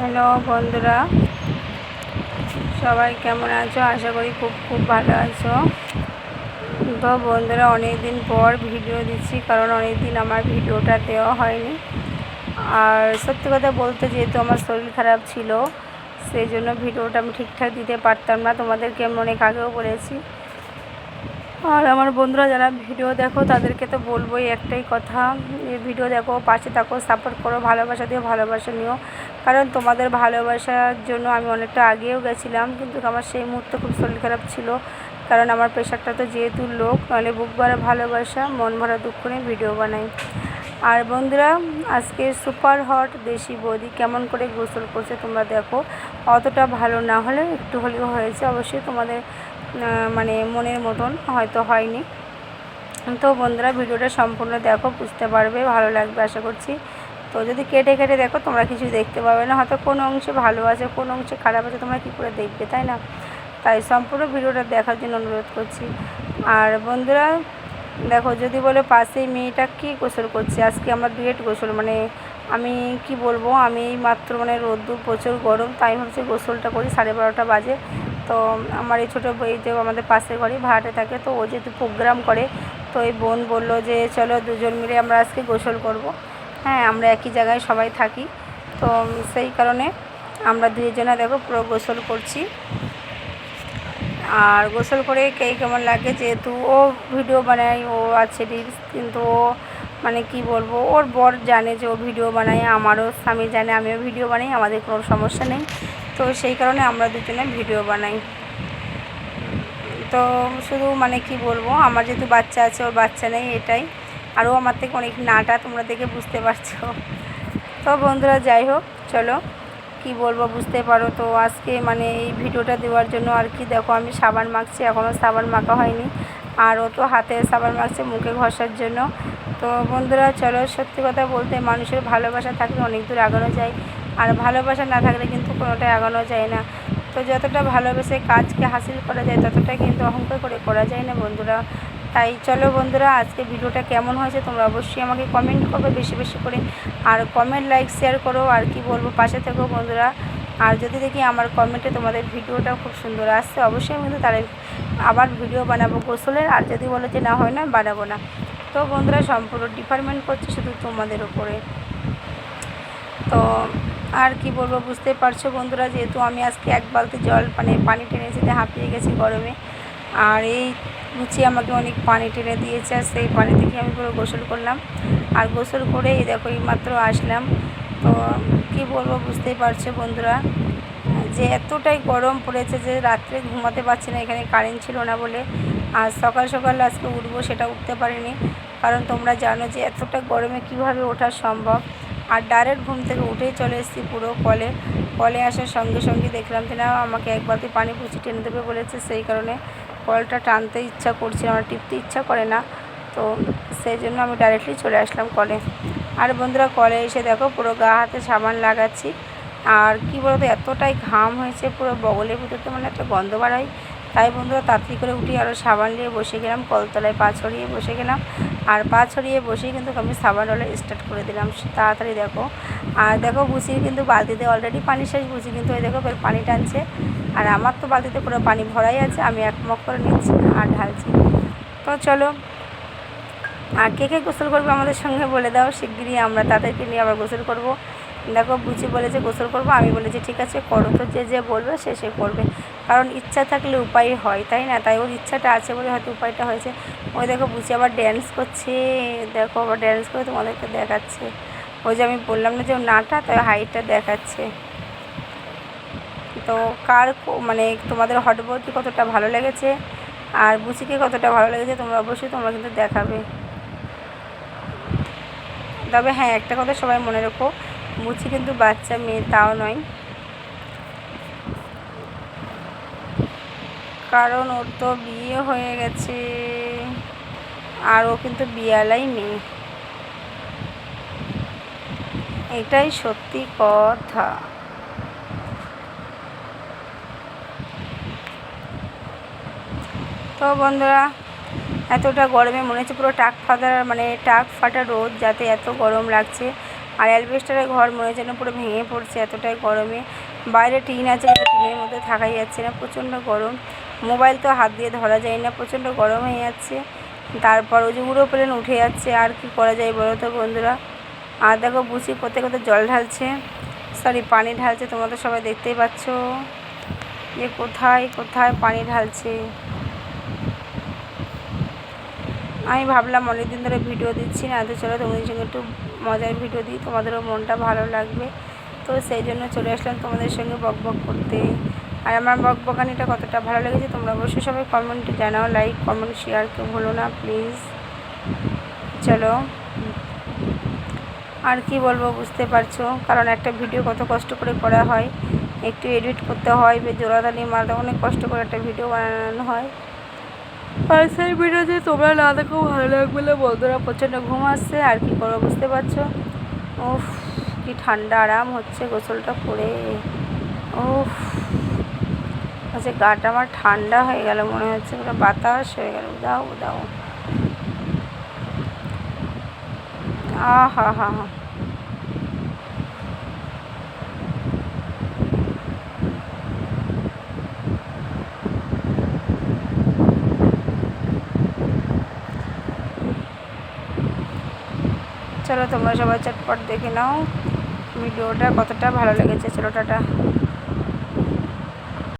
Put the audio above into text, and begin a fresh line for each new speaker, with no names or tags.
Hello বন্ধুরা, সবাই কেমন আছো? আশা করি খুব খুব ভালো আছো। তো বন্ধুরা অনেক দিন পর ভিডিও দিচ্ছি, কারণ অনেক দিন আমার ভিডিওটা দেওয়া হয়নি। আর সত্যি কথা বলতে, যেহেতু আমার শরীর খারাপ ছিল, সেই জন্য ভিডিওটা আমি ঠিকঠাক দিতে পারতাম না। তোমাদেরকে আমি অনেক আগেও বলেছি। আর আমার বন্ধুরা যারা ভিডিও দেখো, তাদেরকে তো বলবোই একটাই কথা যে ভিডিও দেখো, পাশে থাকো সাপোর্ট করো, ভালোবাসা দিও ভালোবাসা নিও। কারণ তোমাদের ভালোবাসার জন্য আমি অনেকটা আগেও গেছিলাম, কিন্তু আমার সেই মুহূর্তে খুব শরীর খারাপ ছিল। কারণ আমার প্রেশারটা তো যেহেতু লোক নাহলে বুক ভরা ভালোবাসা, মন ভরা দুঃখ নিয়ে ভিডিও বানাই। আর বন্ধুরা, আজকে সুপার হট দেশি বৌদি কেমন করে গোসল করছে তোমরা দেখো। অতটা ভালো না হলে একটু হলেও হয়েছে, অবশ্যই তোমাদের মানে মনের মতন হয়তো হয়নি। তো বন্ধুরা, ভিডিওটা সম্পূর্ণ দেখো, বুঝতে পারবে, ভালো লাগবে, আশা করছি। তো যদি কেটে কেটে দেখো, তোমরা কিছু দেখতে পাবে না। হয়তো কোনো অংশে ভালো আছে, কোনো অংশে খারাপ আছে, তোমরা কী করে দেখবে, তাই না? তাই সম্পূর্ণ ভিডিওটা দেখার জন্য অনুরোধ করছি। আর বন্ধুরা, দেখো, যদি বলে পাশে মেয়েটা কী গোসল করছে? আজকে আমার ডুয়েট গোসল মানে আমি কি বলব? আমি মাত্র মানে রোদ্দুর প্রচুর গরম, তাই ভাবছি গোসলটা করি, সাড়ে বারোটা বাজে। তো আমার এই ছোটো এই যে আমাদের পাশের ঘরে ভাড়াটে থাকে, তো ও যেহেতু প্রোগ্রাম করে, তো এই বোন বলল যে, চলো দুজন মিলে আমরা আজকে গোসল করব। হ্যাঁ আমরা একই জায়গায় সবাই থাকি, তো সেই কারণে আমরা দুজনা দেখো পুরো গোসল করছি। আর গোসল করে কে কেমন লাগে যেহেতু ও ভিডিও বানায়, ও আছে রিলস কিন্তু ও মানে কি বলব, ওর বর জানে যে ও ভিডিও বানায়, আমারও স্বামী জানে, আমিও ভিডিও বানাই, আমাদের কোনো সমস্যা নেই। তো সেই কারণে আমরা দুজনে ভিডিও বানাই। তো শুধু মানে কি বলব, আমার যেহেতু বাচ্চা আছে, ওর বাচ্চা নেই এটাই। আরও আমার থেকে অনেক নাটা তোমরা দেখে বুঝতে পারছ। তো বন্ধুরা যাই হোক, চলো। কি বলব বুঝতে পারো তো, আজকে মানে এই ভিডিওটা দেওয়ার জন্য আর কি, দেখো আমি সাবান মাখছি, এখনও সাবান মাখা হয়নি। আর ও তো হাতে সাবান মাখছে মুখে ঘষার জন্য। তো বন্ধুরা চলো, সত্যি কথা বলতে মানুষের ভালোবাসা থাকলে অনেক দূর আগানো যায়। আর ভালোবাসা না থাকলে কিন্তু কোনোটাই আগানো যায় না। তো যতটা ভালোবেসে কাজকে হাসিল করা যায়, ততটা কিন্তু অহংকার করে করা যায় না বন্ধুরা। তাই চলো বন্ধুরা, আজকে ভিডিওটা কেমন হয়েছে তোমরা অবশ্যই আমাকে কমেন্ট করবে বেশি বেশি করে। আর কমেন্ট লাইক শেয়ার করো। আর কি বলব, পাশে থেকো বন্ধুরা। আর যদি দেখি আমার কমেন্টে তোমাদের ভিডিওটা খুব সুন্দর আসছে, অবশ্যই আমি কিন্তু তার আবার ভিডিও বানাবো গোসলের। আর যদি বলো যে না হয় না, বানাবো না। তো বন্ধুরা, সম্পূর্ণ ডিপার্টমেন্ট করছে শুধু তোমাদের উপরে। তো আর কি বলব বুঝতে পারছ বন্ধুরা, যেহেতু আমি আজকে এক বালতি জল মানে পানি টেনে যেতে হাঁপিয়ে গেছি গরমে। আর এই মুচি আমাকে অনেক পানি টেনে দিয়েছে, আর সেই পানি থেকে আমি পুরো গোসল করলাম। আর গোসল করে এই দেখো, এই মাত্র আসলাম। তো কি বলব, বুঝতেই পারছ বন্ধুরা, যে এতটাই গরম পড়েছে যে রাত্রে ঘুমাতে পারছি না, এখানে কারেন্ট ছিল না বলে। আর সকাল সকাল আজকে উঠবো সেটা উঠতে পারিনি। কারণ তোমরা জানো যে এতটা গরমে কীভাবে ওঠা সম্ভব। আর ডাইরেক্ট ঘুম থেকে উঠেই চলে এসেছি পুরো কলে কলে আসার সঙ্গে সঙ্গে দেখলাম যে, না, আমাকে এক বালতি পানি পুচি টেনে দেবে বলেছে। সেই কারণে কলটা টানতে ইচ্ছা করছে আমার টিপতে ইচ্ছা করে না। তো সেই জন্য আমি ডাইরেক্টলি চলে আসলাম কলে আর বন্ধুরা কলে এসে দেখো পুরো গা হাতে সাবান লাগাচ্ছি। আর কি বলতো, এতটাই ঘাম হয়েছে পুরো বগলের ভিতরতে মানে একটা গন্ধ হয়। তাই বন্ধুরা, তাড়াতাড়ি করে উঠি আরও সাবান নিয়ে বসে গেলাম, কলতলায় পা ছড়িয়ে বসে গেলাম। আর পা ছড়িয়ে বসেই কিন্তু আমি সাবান হলে স্টার্ট করে দিলাম। তাড়াতাড়ি দেখো। আর দেখো বুঝিয়ে কিন্তু বালতিতে অলরেডি পানি শেষ বুঝি কিন্তু ওই দেখো ফের পানি টানছে। আর আমার তো বালতিতে পুরো পানি ভরাই আছে, আমি এক মগ করে নিচ্ছি আর ঢালছি। তো চলো, আর কে কে গোসল করবে আমাদের সঙ্গে বলে দাও, শিগগিরই আমরা তাদেরকে নিয়ে আবার গোসল করব। দেখো বুঝি বলেছে গোসল করব, আমি বলেছি, ঠিক আছে, করো তো, যে যে বলবে সে সে করবে। কারণ ইচ্ছা থাকলে উপায় হয়, তাই না? তাই ওর ইচ্ছাটা আছে বলে হয়তো উপায়টা হয়েছে। ওই দেখো বুঝি আবার ড্যান্স করছে, দেখো আবার ড্যান্স করে তোমাদেরকে দেখাচ্ছে। ওই যে আমি বললাম না যে নাটা, তাই হাইটটা দেখাচ্ছে। তো কার মানে তোমাদের হটবটি কতটা ভালো লেগেছে? আর বুচিকে কতটা ভালো লেগেছে, তোমরা অবশ্যই তোমরা কিন্তু দেখাবে। তবে হ্যাঁ একটা কথা সবাই মনে রেখো মুচি কিন্তু বাচ্চা, মেয়ে তাও নয়। কারণ ওর তো বিয়ে হয়ে গেছে, আর ও কিন্তু বিয়ালাই মেয়ে। এটাই সত্যি কথা। তো বন্ধুরা, এতটা গরমে মনে হচ্ছে পুরো টাক ফাটা মানে টাক ফাটা রোদ, যাতে এত গরম লাগছে। আর অ্যালবেস্টারের ঘর মনে যেন পুরো ভেঙে পড়ছে এতটাই গরমে। বাইরে টিন আছে টিনের মধ্যে থাকাই যাচ্ছে না। প্রচণ্ড গরম। মোবাইল তো হাত দিয়ে ধরা যায় না, প্রচণ্ড গরম হয়ে যাচ্ছে। তারপর ওই যে উড়ো প্লেন উঠে যাচ্ছে, আর কি করা যায় বলো তো বন্ধুরা? আর দেখো, বুঝি কোথায় কোথায় জল ঢালছে। সরি পানি ঢালছে, তোমরা তো সবাই দেখতেই পাচ্ছ। যে কোথায় কোথায় পানি ঢালছে। আমি ভাবলাম অনেকদিন ধরে ভিডিও দিচ্ছি না, তো চলো তোমাদের সঙ্গে একটু মজার ভিডিও দিই, তোমাদেরও মনটা ভালো লাগবে। তো সেই জন্য চলে আসলাম তোমাদের সঙ্গে বক বক করতে। আর আমার বক বকানিটা কতটা ভালো লেগেছে তোমরা অবশ্যই সবাই কমেন্টে জানাও লাইক কমেন্ট শেয়ার কেউ ভুলো না প্লিজ চলো। আর কি বলব বুঝতে পারছ? কারণ একটা ভিডিও কত কষ্ট করে করা হয়। একটু এডিট করতে হয় বা জোড়াতালি মারতে অনেক কষ্ট করে একটা ভিডিও বানানো হয়। আর সেই ভিডিওতে তোমরা না দেখো ভালো লাগবে বলে বন্ধুরা প্রচণ্ড ঘুম আসছে, আর কি করো বুঝতে পারছ? উফ, কি ঠান্ডা আরাম হচ্ছে গোসলটা করে। উফ আচ্ছা গাটা আমার ঠান্ডা হয়ে গেল মনে হচ্ছে, পুরো বাতাস হয়ে গেল। দাও দাও। আ হা হা হা। চলো তোমরা সবাই চটপট দেখে নাও ভিডিওটা কতটা ভালো লেগেছে। চলো টাটা।